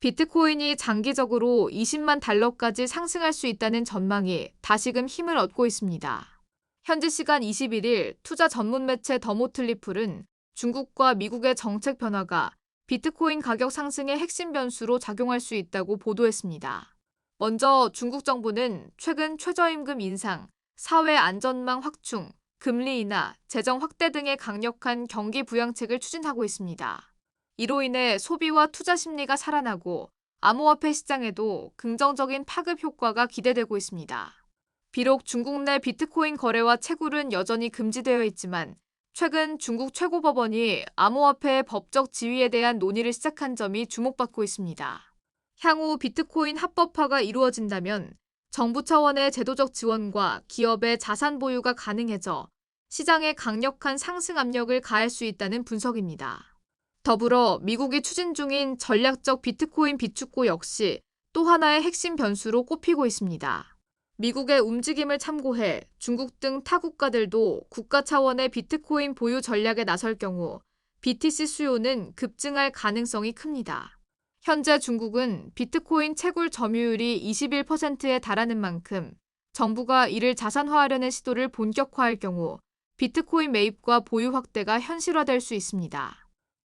비트코인이 장기적으로 20만 달러까지 상승할 수 있다는 전망이 다시금 힘을 얻고 있습니다. 현지 시간 21일 투자 전문 매체 더모틀리플은 중국과 미국의 정책 변화가 비트코인 가격 상승의 핵심 변수로 작용할 수 있다고 보도했습니다. 먼저 중국 정부는 최근 최저임금 인상, 사회 안전망 확충, 금리 인하, 재정 확대 등의 강력한 경기 부양책을 추진하고 있습니다. 이로 인해 소비와 투자 심리가 살아나고 암호화폐 시장에도 긍정적인 파급 효과가 기대되고 있습니다. 비록 중국 내 비트코인 거래와 채굴은 여전히 금지되어 있지만 최근 중국 최고법원이 암호화폐의 법적 지위에 대한 논의를 시작한 점이 주목받고 있습니다. 향후 비트코인 합법화가 이루어진다면 정부 차원의 제도적 지원과 기업의 자산 보유가 가능해져 시장에 강력한 상승 압력을 가할 수 있다는 분석입니다. 더불어 미국이 추진 중인 전략적 비트코인 비축고 역시 또 하나의 핵심 변수로 꼽히고 있습니다. 미국의 움직임을 참고해 중국 등 타 국가들도 국가 차원의 비트코인 보유 전략에 나설 경우 BTC 수요는 급증할 가능성이 큽니다. 현재 중국은 비트코인 채굴 점유율이 21%에 달하는 만큼 정부가 이를 자산화하려는 시도를 본격화할 경우 비트코인 매입과 보유 확대가 현실화될 수 있습니다.